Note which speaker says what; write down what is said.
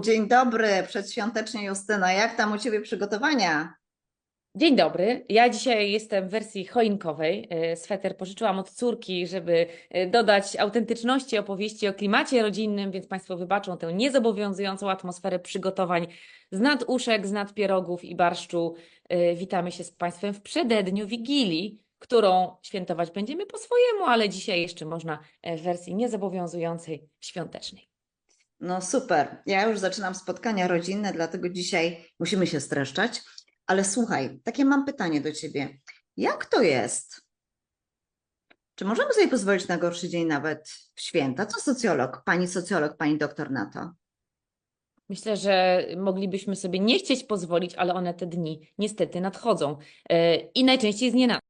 Speaker 1: dzień dobry, przedświątecznie Justyna. Jak tam u Ciebie przygotowania?
Speaker 2: Dzień dobry. Ja dzisiaj jestem w wersji choinkowej. E, Sweter pożyczyłam od córki, żeby e, dodać autentyczności opowieści o klimacie rodzinnym, więc Państwo wybaczą tę niezobowiązującą atmosferę przygotowań z naduszek, z nadpierogów i barszczu. E, Witamy się z Państwem w przededniu Wigilii, którą świętować będziemy po swojemu, ale dzisiaj jeszcze można w wersji niezobowiązującej, świątecznej.
Speaker 1: No super. Ja już zaczynam spotkania rodzinne, dlatego dzisiaj musimy się streszczać. Ale słuchaj, takie mam pytanie do Ciebie. Jak to jest? Czy możemy sobie pozwolić na gorszy dzień nawet w święta? Co socjolog, pani socjolog, pani doktor na to?
Speaker 2: Myślę, że moglibyśmy sobie nie chcieć pozwolić, ale one te dni niestety nadchodzą e, i najczęściej z nienacka.